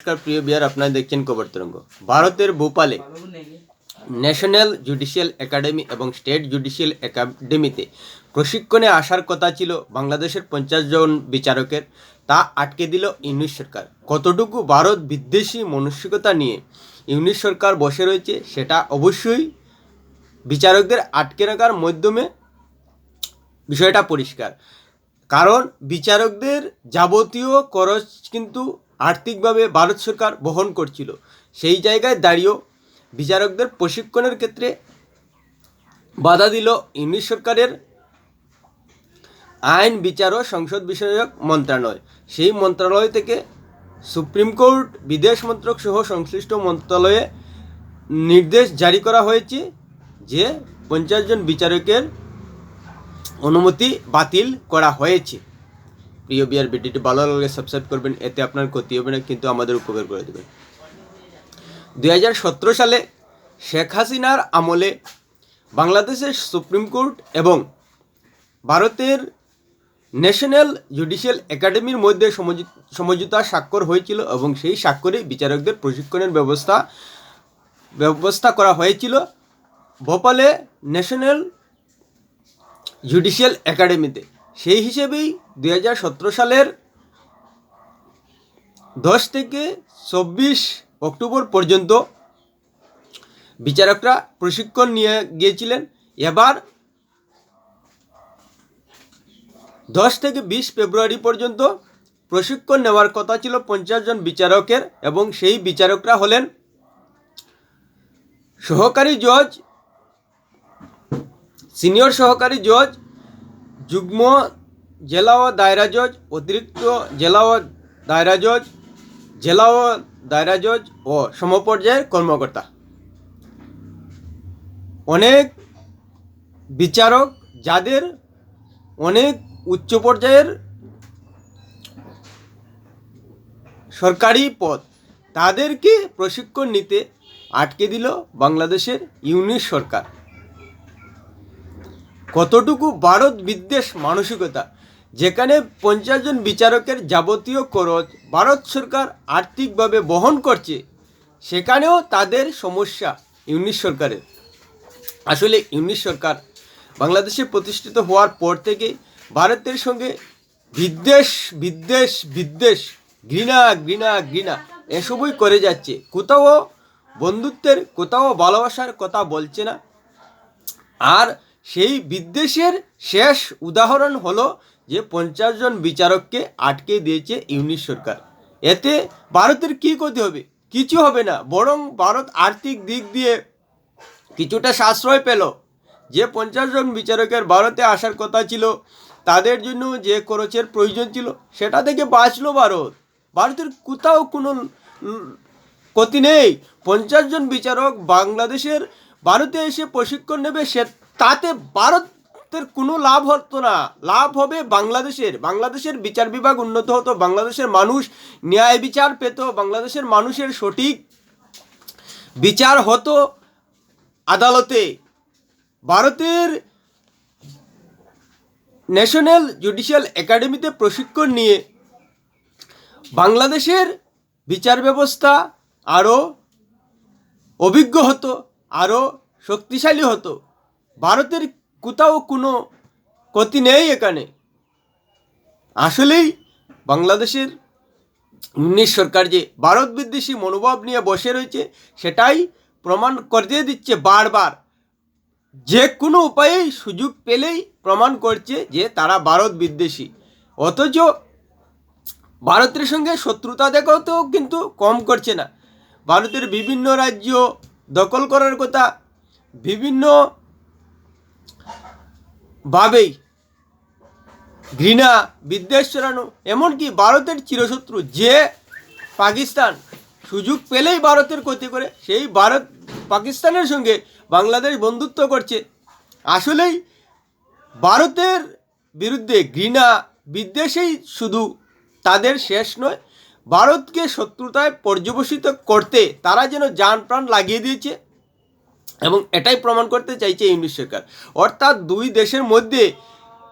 নমস্কার, প্রিয় বিহার, আপনারা দেখছেন খবর তরঙ্গ। ভারতের ভোপালে ন্যাশনাল জুডিশিয়াল একাডেমি এবং স্টেট জুডিশিয়াল একাডেমিতে প্রশিক্ষণে আসার কথা ছিল বাংলাদেশের পঞ্চাশ জন বিচারকের। তা আটকে দিল ইউনিশ সরকার। কতটুকু ভারত বিদ্বেষী মানসিকতা নিয়ে ইউনিশ সরকার বসে রয়েছে, সেটা অবশ্যই বিচারকদের আটকে রাখার মাধ্যমে বিষয়টা পরিষ্কার। কারণ বিচারকদের যাবতীয় খরচ কিন্তু আর্থিকভাবে ভারত সরকার বহন করছিল। সেই জায়গায় দাঁড়িয়েও বিচারকদের প্রশিক্ষণের ক্ষেত্রে বাধা দিল ইংলিশ সরকারের আইন, বিচার ও সংসদ বিষয়ক মন্ত্রণালয়। সেই মন্ত্রণালয় থেকে সুপ্রিম কোর্ট, বিদেশ মন্ত্রক সহ সংশ্লিষ্ট মন্ত্রণালয়ে নির্দেশ জারি করা হয়েছে যে পঞ্চাশ জন বিচারকের অনুমতি বাতিল করা হয়েছে। প্রিয় বিয়ার ভিডিওটি ভালো লাগলে সাবস্ক্রাইব করবেন, এতে আপনার ক্ষতি হবে না, কিন্তু আমাদের উপকার করে দেবেন দুই হাজার সতেরো সালে শেখ হাসিনার আমলে বাংলাদেশের সুপ্রিম কোর্ট এবং ভারতের ন্যাশনাল জুডিশিয়াল একাডেমির মধ্যে সমঝি- সমঝোতা স্বাক্ষর হয়েছিল এবং সেই স্বাক্ষরে বিচারকদের প্রশিক্ষণের ব্যবস্থা ব্যবস্থা করা হয়েছিল ভোপালে ন্যাশনাল জুডিশিয়াল একাডেমিতে। সেই হিসেবেই দুই হাজার সতেরো সালের দশ থেকে চব্বিশ অক্টোবর পর্যন্ত বিচারকরা প্রশিক্ষণ নিয়ে গিয়েছিলেন। এবার দশ থেকে বিশ ফেব্রুয়ারি পর্যন্ত প্রশিক্ষণ নেওয়ার কথা ছিল পঞ্চাশ জন বিচারকের এবং সেই বিচারকরা হলেন সহকারী জজ, সিনিয়র সহকারী জজ যুগ্ম জেলা ও দায়রা জজ অতিরিক্ত জেলা ও দায়রা জজ জেলা ও দায়রা জজ ও সমপর্যায়ের কর্মকর্তা। অনেক বিচারক যাদের অনেক উচ্চ পর্যায়ের সরকারি পদ, তাদেরকে প্রশিক্ষণ নিতে আটকে দিল বাংলাদেশের ইউনিশ সরকার। কতটুকু ভারত বিদ্বেষ মানসিকতা? যেখানে পঞ্চাশ জন বিচারকের যাবতীয় খরচ ভারত সরকার আর্থিকভাবে বহন করছে, সেখানেও তাদের সমস্যা ইউনিশ সরকারের। আসলে ইউনিশ সরকার বাংলাদেশে প্রতিষ্ঠিত হওয়ার পর থেকে ভারতের সঙ্গে বিদ্বেষ বিদ্বেষ বিদ্বেষ, ঘৃণা ঘৃণা ঘৃণা এসবই করে যাচ্ছে। কোথাও বন্ধুত্বের, কোথাও ভালোবাসার কথা বলছে না। আর সেই বিদ্বেষের শেষ উদাহরণ হলো যে পঞ্চাশ জন বিচারককে আটকে দিয়েছে ইউনিশ সরকার। এতে ভারতের কী ক্ষতি হবে? কিছু হবে না, বরং ভারত আর্থিক দিক দিয়ে কিছুটা সাশ্রয় পেল। যে পঞ্চাশ জন বিচারকের ভারতে আসার কথা ছিল, তাদের জন্য যে খরচের প্রয়োজন ছিল, সেটা থেকে বাঁচলো ভারত। ভারতের কোথাও কোনো ক্ষতি নেই। পঞ্চাশ জন বিচারক বাংলাদেশের ভারতে এসে প্রশিক্ষণ নেবে সে তাতে ভারতের কোনো লাভ হতো না। লাভ হবে বাংলাদেশের। বাংলাদেশের বিচার বিভাগ উন্নত হতো, বাংলাদেশের মানুষ ন্যায় বিচার পেত, বাংলাদেশের মানুষের সঠিক বিচার হতো আদালতে। ভারতের ন্যাশনাল জুডিশিয়াল একাডেমিতে প্রশিক্ষণ নিয়ে বাংলাদেশের বিচার ব্যবস্থা আরও অভিজ্ঞ হতো, আরও শক্তিশালী হতো। ভারতের কোথাও কোনো ক্ষতি নেই এখানে। আসলেই বাংলাদেশের ইংলিশ সরকার যে ভারত বিদ্বেষী মনোভাব নিয়ে বসে রয়েছে, সেটাই প্রমাণ করে দিচ্ছে বারবার। যে কোনো উপায়েই সুযোগ পেলেই প্রমাণ করছে যে তারা ভারত বিদ্বেষী। অথচ ভারতের সঙ্গে শত্রুতা দেখাতেও কিন্তু কম করছে না। ভারতের বিভিন্ন রাজ্য দখল করার কথা, বিভিন্ন ভাবেই। ঘৃণা বিদ্বেষ ছড়ানো এমনকি ভারতের চিরশত্রু যে পাকিস্তান সুযোগ পেলেই ভারতের ক্ষতি করে, সেই ভারত, পাকিস্তানের সঙ্গে বাংলাদেশ বন্ধুত্ব করছে। আসলেই ভারতের বিরুদ্ধে ঘৃণা, বিদ্বেষেই শুধু তাদের শেষ নয়, ভারতকে শত্রুতায় পর্যবসিত করতে তারা যেন যান প্রাণ লাগিয়ে দিয়েছে। এবং এটাই প্রমাণ করতে চাইছে ইংলিশ সরকার। অর্থাৎ দুই দেশের মধ্যে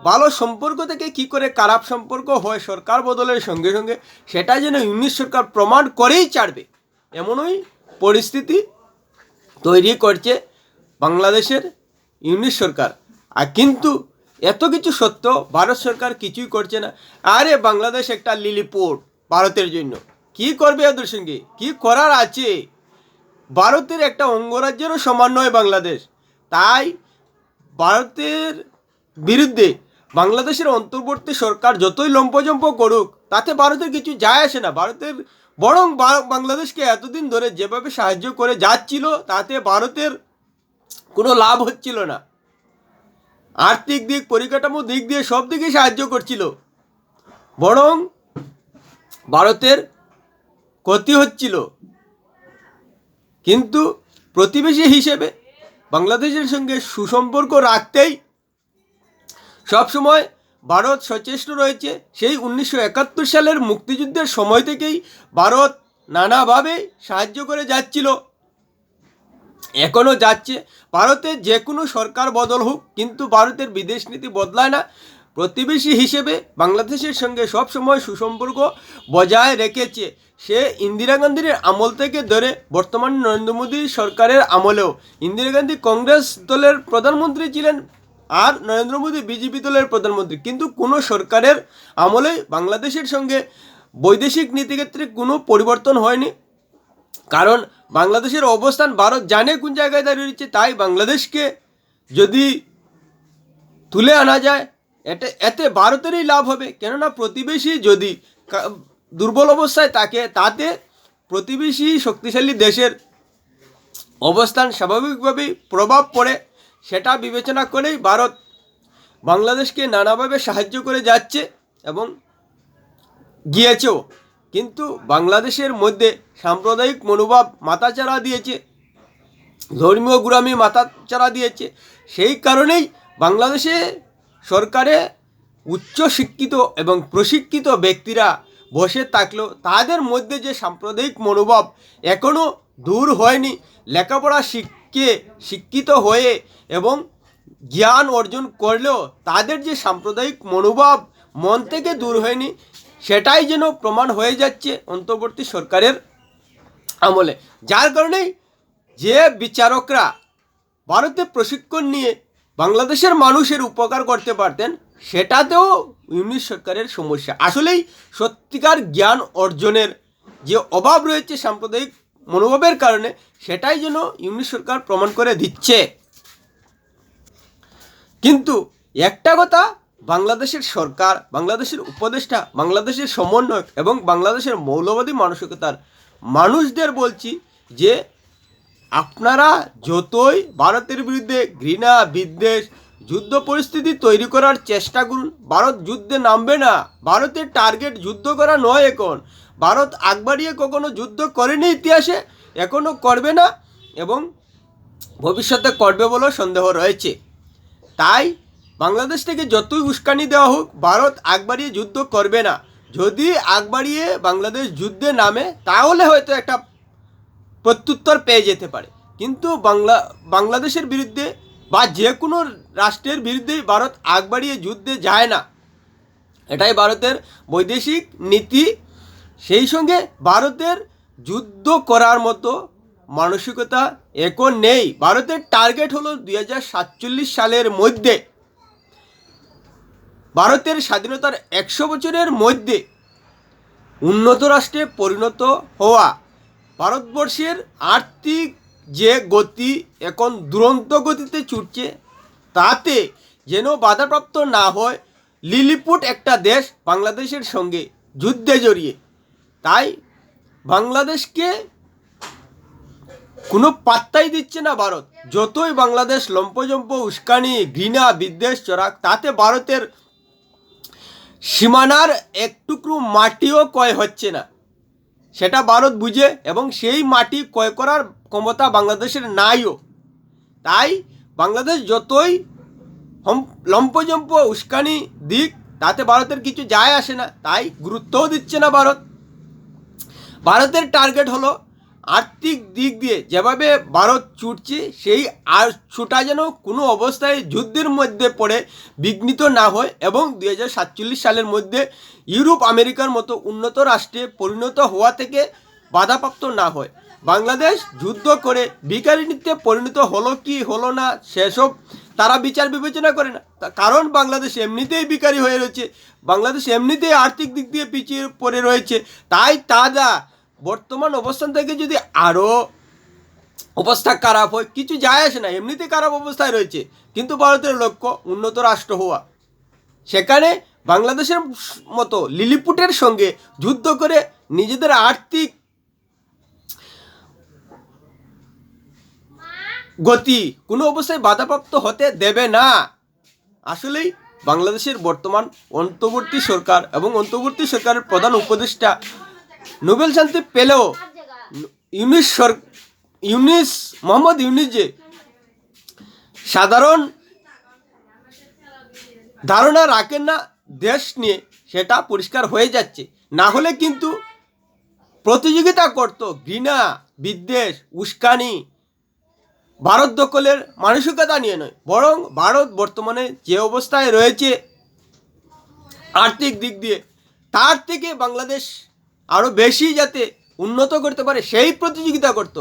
ভালো সম্পর্ক থেকে কি করে খারাপ সম্পর্ক হয় সরকার বদলের সঙ্গে সঙ্গে, সেটা যেন ইউনিশ সরকার প্রমাণ করেই ছাড়বে। এমনই পরিস্থিতি তৈরি করছে বাংলাদেশের ইউনিশ সরকার। আর কিন্তু এত কিছু সত্য ভারত সরকার কিছুই করছে না। আরে বাংলাদেশ একটা লিলিপোর্ট ভারতের জন্য। কি করবে ওদের সঙ্গে? কি করার আছে? ভারতের একটা অঙ্গরাজ্যেরও সমান নয় বাংলাদেশ। তাই ভারতের বিরুদ্ধে বাংলাদেশের অন্তর্বর্তী সরকার যতই লম্পজম্প করুক, তাতে ভারতের কিছু যায় আসে না। ভারতের বরং বাংলাদেশকে এতদিন ধরে যেভাবে সাহায্য করে যাচ্ছিল, তাতে ভারতের কোনো লাভ হচ্ছিল না। আর্থিক দিক, পরিকাঠামো দিক দিয়ে সব দিকে সাহায্য করছিল। বরং ভারতের ক্ষতি হচ্ছিল। কিন্তু প্রতিবেশী হিসেবে বাংলাদেশের সঙ্গে সুসম্পর্ক রাখতেই সবসময় ভারত সচেষ্ট রয়েছে। সেই উনিশশো একাত্তর সালের মুক্তিযুদ্ধের সময় থেকেই ভারত নানাভাবে সাহায্য করে যাচ্ছিল। এখনও যাচ্ছে। ভারতের যে কোনো সরকার বদল হোক, কিন্তু ভারতের বিদেশ নীতি বদলায় না। প্রতিবেশী হিসেবে বাংলাদেশের সঙ্গে সবসময় সুসম্পর্ক বজায় রেখেছে। সে ইন্দিরা গান্ধীর আমল থেকে ধরে বর্তমান নরেন্দ্র মোদী সরকারের আমলেও। ইন্দিরা গান্ধী কংগ্রেস দলের প্রধানমন্ত্রী ছিলেন আর নরেন্দ্র মোদী বিজেপি দলের প্রধানমন্ত্রী। কিন্তু কোনো সরকারের আমলে বাংলাদেশের সঙ্গে বৈদেশিক নীতিক্ষেত্রে কোনো পরিবর্তন হয়নি। কারণ বাংলাদেশের অবস্থান ভারত জানে কোন জায়গায় দাঁড়িয়ে রয়েছে, তাই বাংলাদেশকে যদি তুলে আনা যায় এতে এতে ভারতেরই লাভ হবে। কেননা প্রতিবেশী যদি দুর্বল অবস্থায় থাকে, তাতে প্রতিবেশী শক্তিশালী দেশের অবস্থান স্বাভাবিকভাবেই প্রভাব পড়ে। সেটা বিবেচনা করেই ভারত বাংলাদেশকে নানাভাবে সাহায্য করে যাচ্ছে এবং গিয়েছেও। কিন্তু বাংলাদেশের মধ্যে সাম্প্রদায়িক মনোভাব মাথাচাড়া দিয়েছে, ধর্মীয় গুরামি মাথাচাড়া দিয়েছে। সেই কারণেই বাংলাদেশে সরকারে উচ্চ শিক্ষিত এবং প্রশিক্ষিত ব্যক্তিরা বসে থাকলেও তাদের মধ্যে যে সাম্প্রদায়িক মনোভাব এখনও দূর হয়নি, লেখাপড়া শিখে শিক্ষিত হয়ে এবং জ্ঞান অর্জন করলেও তাদের যে সাম্প্রদায়িক মনোভাব মন থেকে দূর হয়নি, সেটাই যেন প্রমাণ হয়ে যাচ্ছে অন্তর্বর্তী সরকারের আমলে। যার কারণেই যে বিচারকরা ভারতে প্রশিক্ষণ নিয়ে বাংলাদেশের মানুষের উপকার করতে পারতেন, সেটাতেও ইউনিশ সরকারের সমস্যা। আসলেই সত্যিকার জ্ঞান অর্জনের যে অভাব রয়েছে সাম্প্রদায়িক মনোভাবের কারণে, সেটাই যেন ইউনিশ সরকার প্রমাণ করে দিচ্ছে। কিন্তু একটা কথা, বাংলাদেশের সরকার, বাংলাদেশের উপদেষ্টা, বাংলাদেশের সমন্বয়ক এবং বাংলাদেশের মৌলবাদী মানসিকতার মানুষদের বলছি যে আপনারা যতই ভারতের বিরুদ্ধে ঘৃণা, বিদ্বেষ, যুদ্ধ পরিস্থিতি তৈরি করার চেষ্টা করুন, ভারত যুদ্ধে নামবে না। ভারতের টার্গেট যুদ্ধ করা নয় এখন। ভারত আগ বাড়িয়ে কখনো যুদ্ধ করেনি ইতিহাসে এখনও করবে না এবং ভবিষ্যতে করবে বলেও সন্দেহ রয়েছে। তাই বাংলাদেশ থেকে যতই উস্কানি দেওয়া হোক, ভারত আগ বাড়িয়ে যুদ্ধ করবে না। যদি আগ বাড়িয়ে বাংলাদেশ যুদ্ধে নামে, তাহলে হয়তো একটা প্রত্যুত্তর পেয়ে যেতে পারে। কিন্তু বাংলা, বাংলাদেশের বিরুদ্ধে বা যে কোনো রাষ্ট্রের বিরুদ্ধেই ভারত আগ বাড়িয়ে যুদ্ধে যায় না। এটাই ভারতের বৈদেশিক নীতি। সেই সঙ্গে ভারতের যুদ্ধ করার মতো মানসিকতা এখন নেই। ভারতের টার্গেট হলো দুই সালের মধ্যে। ভারতের স্বাধীনতার একশো বছরের মধ্যে উন্নত রাষ্ট্রে পরিণত হওয়া। ভারতবর্ষের আর্থিক যে গতি এখন দুরন্ত গতিতে ছুটছে, তাতে যেন বাধাপ্রাপ্ত না হয়, লিলিপুট একটা দেশ বাংলাদেশের সঙ্গে যুদ্ধে জড়িয়ে। তাই বাংলাদেশকে কোনো পাত্তাই দিচ্ছে না ভারত। যতই বাংলাদেশ লম্পজম্প, উস্কানি, ঘৃণা, বিদ্বেষ চড়াক, তাতে ভারতের সীমানার এক টুকরো মাটিও কয় হচ্ছে না। সেটা ভারত বুঝে এবং সেই মাটি ক্রয় করার ক্ষমতা বাংলাদেশের নাইও। তাই বাংলাদেশ যতই লম্পজম্প উস্কানি দিক, তাতে ভারতের কিছু যায় আসে না। তাই গুরুত্বও দিচ্ছে না ভারত। ভারতের টার্গেট হলো আর্থিক দিক দিয়ে যেভাবে ভারত ছুটছে, সেই আর ছুটা যেন কোনো অবস্থায় যুদ্ধের মধ্যে পড়ে বিঘ্নিত না হয় এবং দুই হাজার সাতচল্লিশ সালের মধ্যে ইউরোপ, আমেরিকার মতো উন্নত রাষ্ট্রে পরিণত হওয়া থেকে বাধাপ্রাপ্ত না হয়। বাংলাদেশ যুদ্ধ করে ভিকারিনীতে পরিণত হলো কি হলো না, সেসব তারা বিচার বিবেচনা করে না। কারণ বাংলাদেশ এমনিতেই বিকারি হয়ে রয়েছে, বাংলাদেশ এমনিতেই আর্থিক দিক দিয়ে পিছিয়ে পড়ে রয়েছে, তাই তারা বর্তমান অবস্থান থেকে যদি আরও অবস্থা খারাপ হয়, কিছু যায় আসে না, এমনিতে খারাপ অবস্থায় রয়েছে। কিন্তু ভারতের লক্ষ্য উন্নত রাষ্ট্র হওয়া। সেখানে বাংলাদেশের মতো লিলিপুটের সঙ্গে যুদ্ধ করে নিজেদের আর্থিক গতি কোনো অবস্থায় বাধাপ্রাপ্ত হতে দেবে না। আসলেই বাংলাদেশের বর্তমান অন্তর্বর্তী সরকার এবং অন্তর্বর্তী সরকারের প্রধান উপদেষ্টা নোবেল শান্তি পেলেও ইউনিস সর ইউনিস মোহাম্মদ ইউনিস যে সাধারণ ধারণা রাখেন না দেশ নিয়ে সেটা পরিষ্কার হয়ে যাচ্ছে। না হলে কিন্তু প্রতিযোগিতা করত ঘৃণা বিদ্বেষ উস্কানি ভারত দখলের মানসিকতা নিয়ে নয় বরং ভারত বর্তমানে যে অবস্থায় রয়েছে আর্থিক দিক দিয়ে তার থেকে বাংলাদেশ আরও বেশি যাতে উন্নত করতে পারে, সেই প্রতিযোগিতা করত।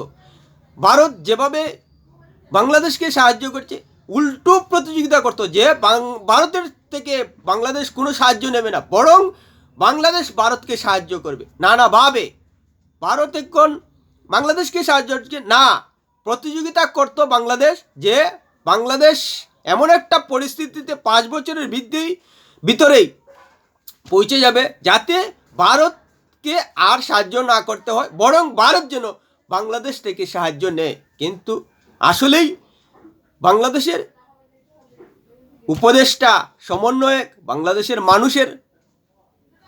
ভারত যেভাবে বাংলাদেশকে সাহায্য করছে, উল্টো প্রতিযোগিতা করতো যে ভারতের থেকে বাংলাদেশ কোনো সাহায্য নেবে না, বরং বাংলাদেশ ভারতকে সাহায্য করবে। নানাভাবে। ভারত এখন বাংলাদেশকে সাহায্য করছে, না, প্রতিযোগিতা করত বাংলাদেশ যে বাংলাদেশ এমন একটা পরিস্থিতিতে পাঁচ বছরের বৃদ্ধি ভিতরেই পৌঁছে যাবে যাতে ভারতকে আর সাহায্য না করতে হয়, বরং ভারত যেন বাংলাদেশ থেকে সাহায্য নেয়। কিন্তু আসলেই বাংলাদেশের উপদেষ্টা, সমন্বয়ক, বাংলাদেশের মানুষের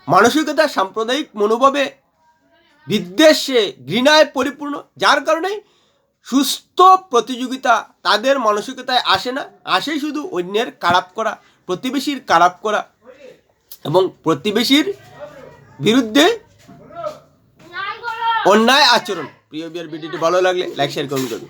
মানসিকতা, সাম্প্রদায়িক মনোভাবে বিদ্বেষে, ঘৃণায় পরিপূর্ণ, যার কারণে সুস্থ প্রতিযোগিতা তাদের মানসিকতায় আসে না। আসে শুধু অন্যের খারাপ করা, প্রতিবেশীর খারাপ করা এবং প্রতিবেশীর বিরুদ্ধে অন্যায় আচরণ। প্রিয় বিয়ার ভিডিওটি ভালো লাগলে লাইক শেয়ার কমেন্ট করুন।